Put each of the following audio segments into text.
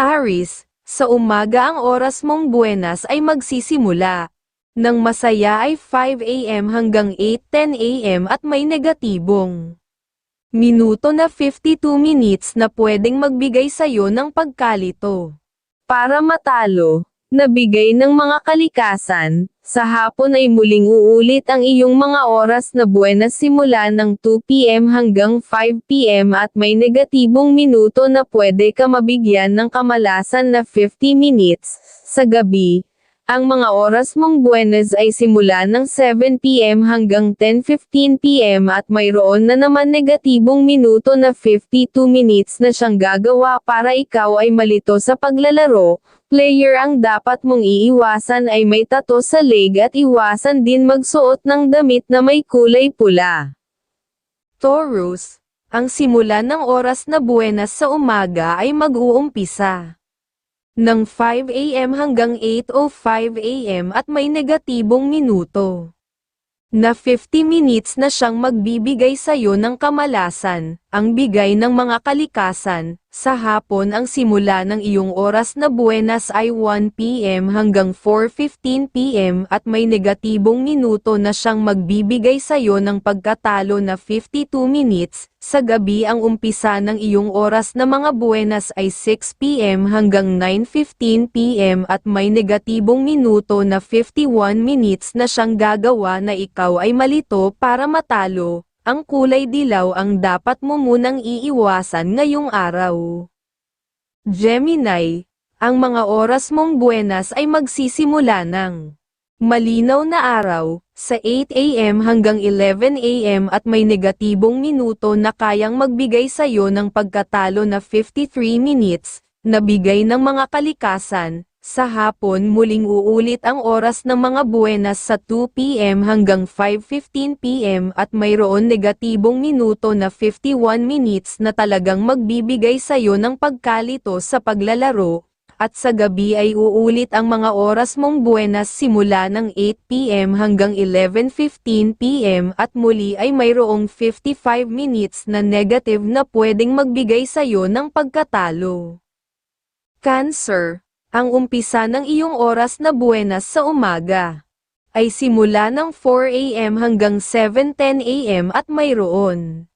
Aris, sa umaga ang oras mong buenas ay magsisimula. Nang masaya ay 5 a.m. hanggang 8.10 a.m. at may negatibong minuto na 52 minutes na pwedeng magbigay sa'yo ng pagkalito. Para matalo, nabigay ng mga kalikasan, sa hapon ay muling uulit ang iyong mga oras na buenas simula ng 2pm hanggang 5pm at may negatibong minuto na pwede ka mabigyan ng kamalasan na 50 minutes. Sa gabi, ang mga oras mong buenas ay simula ng 7pm hanggang 10.15pm at mayroon na naman negatibong minuto na 52 minutes na siyang gagawa para ikaw ay malito sa paglalaro. Player ang dapat mong iiwasan ay may tato sa leg at iwasan din magsuot ng damit na may kulay pula. Taurus, ang simula ng oras na buenas sa umaga ay mag-uumpisa ng 5 a.m. hanggang 8.05 a.m. at may negatibong minuto. Na 50 minutes na siyang magbibigay sa'yo ng kamalasan, ang bigay ng mga kalikasan, sa hapon ang simula ng iyong oras na buenas ay 1 p.m. hanggang 4.15 p.m. at may negatibong minuto na siyang magbibigay sa'yo ng pagkatalo na 52 minutes, sa gabi ang umpisa ng iyong oras na mga buenas ay 6 p.m. hanggang 9.15 p.m. at may negatibong minuto na 51 minutes na siyang gagawa na ikaw ay malito para matalo, ang kulay dilaw ang dapat mo munang iiwasan ngayong araw. Gemini, ang mga oras mong buenas ay magsisimula ng malinaw na araw, sa 8 a.m. hanggang 11 a.m. at may negatibong minuto na kayang magbigay sa'yo ng pagkatalo na 53 minutes, na bigay ng mga kalikasan, sa hapon muling uulit ang oras ng mga buenas sa 2pm hanggang 5.15pm at mayroon negatibong minuto na 51 minutes na talagang magbibigay sa'yo ng pagkalito sa paglalaro, at sa gabi ay uulit ang mga oras mong buenas simula ng 8pm hanggang 11.15pm at muli ay mayroong 55 minutes na negative na pwedeng magbigay sa'yo ng pagkatalo. Cancer ang umpisa ng iyong oras na buenas sa umaga ay simula ng 4 a.m. hanggang 7.10 a.m. at mayroon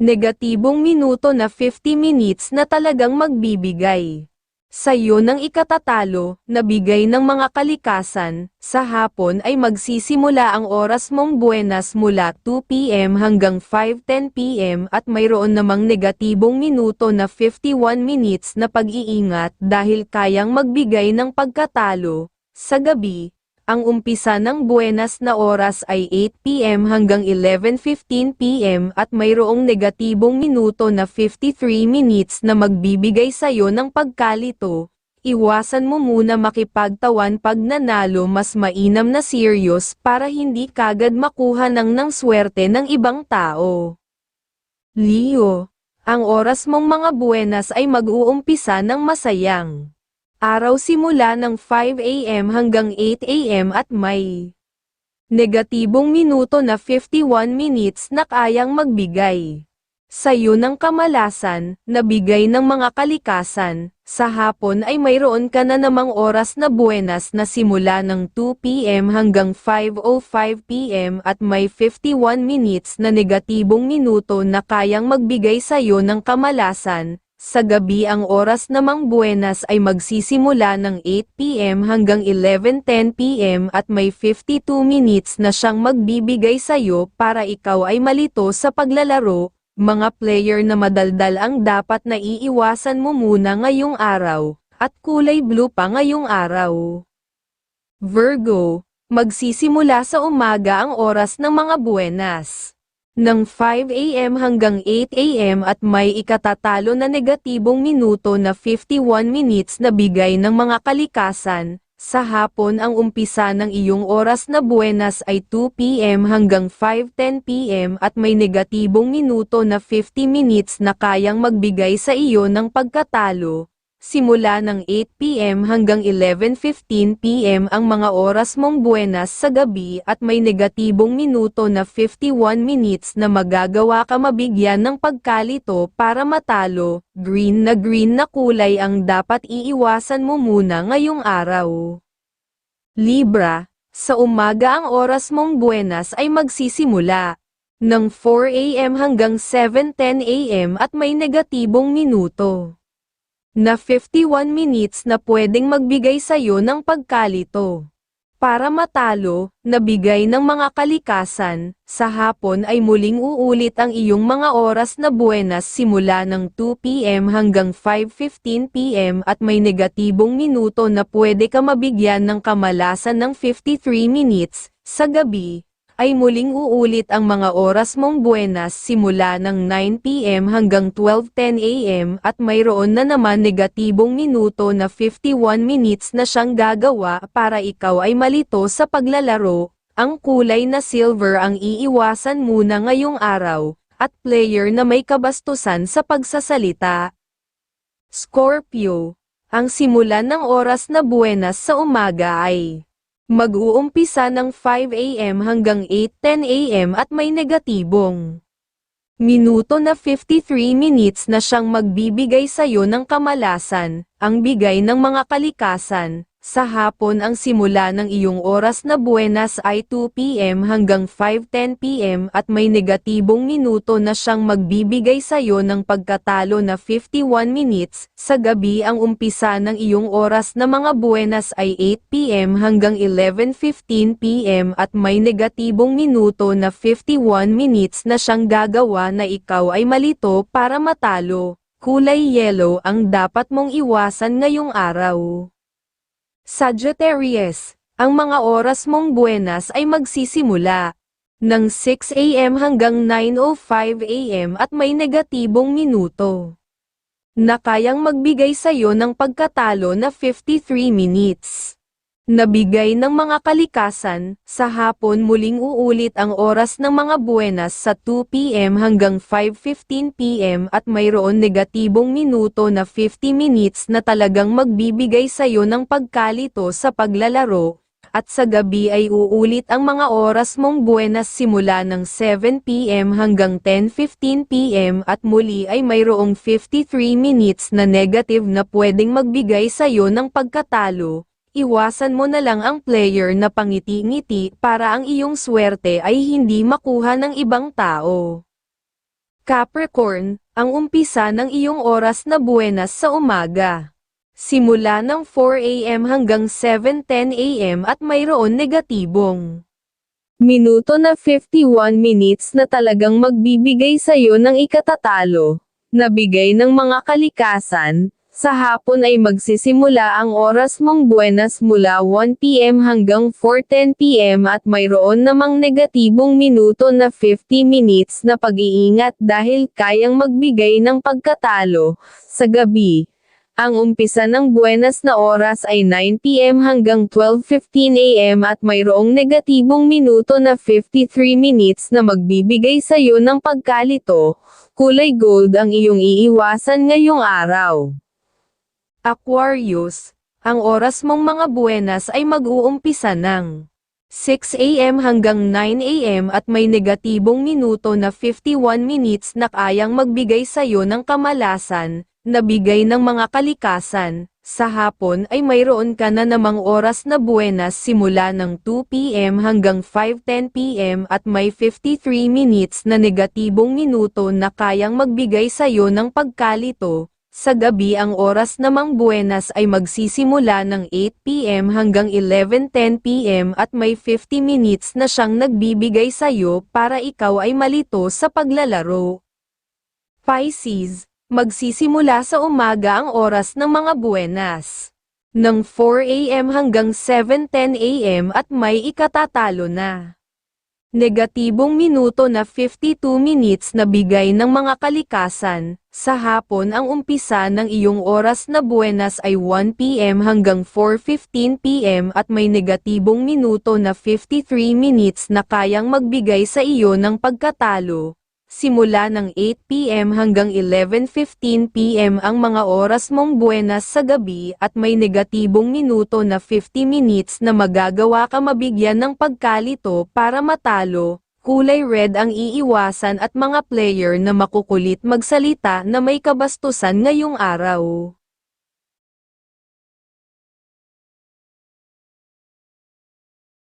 negatibong minuto na 50 minutes na talagang magbibigay sa iyo ng ikatatalo, na bigay ng mga kalikasan, sa hapon ay magsisimula ang oras mong buenas mula 2pm hanggang 5.10pm at mayroon namang negatibong minuto na 51 minutes na pag-iingat dahil kayang magbigay ng pagkatalo. Sa gabi, ang umpisa ng buenas na oras ay 8pm hanggang 11.15pm at mayroong negatibong minuto na 53 minutes na magbibigay sa'yo ng pagkalito. Iwasan mo muna makipagtawan pag nanalo mas mainam na serious para hindi kagad makuha ng ng swerte ng ibang tao. Leo, ang oras mong mga buenas ay mag-uumpisa ng masayang araw simula ng 5 a.m. hanggang 8 a.m. at may negatibong minuto na 51 minutes na kayang magbigay sa iyo ng kamalasan, na bigay ng mga kalikasan, sa hapon ay mayroon ka na namang oras na buenas na simula ng 2pm hanggang 5.05pm at may 51 minutes na negatibong minuto na kayang magbigay sa iyo ng kamalasan, sa gabi ang oras namang buenas ay magsisimula ng 8pm hanggang 11.10pm at may 52 minutes na siyang magbibigay sa'yo para ikaw ay malito sa paglalaro, mga player na madaldal ang dapat na iiwasan mo muna ngayong araw, at kulay blue pa ngayong araw. Virgo, magsisimula sa umaga ang oras ng mga buenas ng 5 a.m. hanggang 8 a.m. at may ikatatalo na negatibong minuto na 51 minutes na bigay ng mga kalikasan. Sa hapon ang umpisa ng iyong oras na buenas ay 2 p.m. hanggang 5.10 p.m. at may negatibong minuto na 50 minutes na kayang magbigay sa iyo ng pagkatalo. Simula ng 8pm hanggang 11.15pm ang mga oras mong buenas sa gabi at may negatibong minuto na 51 minutes na magagawa ka mabigyan ng pagkalito para matalo, green na green na kulay ang dapat iiwasan mo muna ngayong araw. Libra, sa umaga ang oras mong buenas ay magsisimula ng 4am hanggang 7.10am at may negatibong minuto na 51 minutes na pwedeng magbigay sa'yo ng pagkalito. Para matalo, nabigay ng mga kalikasan, sa hapon ay muling uulit ang iyong mga oras na buenas simula ng 2pm hanggang 5.15pm at may negatibong minuto na pwede ka mabigyan ng kamalasan ng 53 minutes, sa gabi, ay muling uulit ang mga oras mong buenas simula ng 9pm hanggang 12.10am at mayroon na naman negatibong minuto na 51 minutes na siyang gagawa para ikaw ay malito sa paglalaro, ang kulay na silver ang iiwasan muna ngayong araw, at player na may kabastusan sa pagsasalita. Scorpio, ang simulan ng oras na buenas sa umaga ay Mag-uumpisa ng 5am hanggang 8.10am at may negatibong minuto na 53 minutes na siyang magbibigay sa'yo ng kamalasan, ang bigay ng mga kalikasan. Sa hapon ang simula ng iyong oras na buenas ay 2pm hanggang 5.10pm at may negatibong minuto na siyang magbibigay sa'yo ng pagkatalo na 51 minutes. Sa gabi ang umpisa ng iyong oras na mga buenas ay 8pm hanggang 11.15pm at may negatibong minuto na 51 minutes na siyang gagawa na ikaw ay malito para matalo. Kulay yellow ang dapat mong iwasan ngayong araw. Sagittarius, ang mga oras mong buenas ay magsisimula ng 6am hanggang 9.05am at may negatibong minuto na kayang magbigay sa'yo ng pagkatalo na 53 minutes. Nabigay ng mga kalikasan, sa hapon muling uulit ang oras ng mga buenas sa 2pm hanggang 5.15pm at mayroon negatibong minuto na 50 minutes na talagang magbibigay sa'yo ng pagkalito sa paglalaro, at sa gabi ay uulit ang mga oras mong buenas simula ng 7pm hanggang 10.15pm at muli ay mayroong 53 minutes na negative na pwedeng magbigay sa'yo ng pagkatalo iwasan mo na lang ang player na pangiti-ngiti para ang iyong swerte ay hindi makuha ng ibang tao. Capricorn, ang umpisa ng iyong oras na buenas sa umaga. Simula ng 4am hanggang 7.10am at mayroon negatibong minuto na 51 minutes na talagang magbibigay sa'yo ng ikatatalo, nabigay ng mga kalikasan, sa hapon ay magsisimula ang oras mong buenas mula 1pm hanggang 4.10pm at mayroon namang negatibong minuto na 50 minutes na pag-iingat dahil kayang magbigay ng pagkatalo. Sa gabi, ang umpisa ng buenas na oras ay 9pm hanggang 12.15am at mayroong negatibong minuto na 53 minutes na magbibigay sa iyo ng pagkalito. Kulay gold ang iyong iiwasan ngayong araw. Aquarius, ang oras mong mga buenas ay mag-uumpisa ng 6 a.m. hanggang 9 a.m. at may negatibong minuto na 51 minutes na kayang magbigay sa iyo ng kamalasan, na bigay ng mga kalikasan. Sa hapon ay mayroon ka na namang oras na buenas simula ng 2 p.m. hanggang 5.10 p.m. at may 53 minutes na negatibong minuto na kayang magbigay sa iyo ng pagkalito, sa gabi ang oras namang buenas ay magsisimula ng 8pm hanggang 11.10pm at may 50 minutes na siyang nagbibigay sa'yo para ikaw ay malito sa paglalaro. Pisces, magsisimula sa umaga ang oras ng mga buenas. Ng 4am hanggang 7.10am at may ikatatalo na. Negatibong minuto na 52 minutes na bigay ng mga kalikasan, sa hapon ang umpisa ng iyong oras na buenas ay 1pm hanggang 4.15pm at may negatibong minuto na 53 minutes na kayang magbigay sa iyo ng pagkatalo. Simula ng 8pm hanggang 11.15pm ang mga oras mong buenas sa gabi at may negatibong minuto na 50 minutes na magagawa ka mabigyan ng pagkalito para matalo. Kulay red ang iiwasan at mga player na makukulit magsalita na may kabastusan ngayong araw.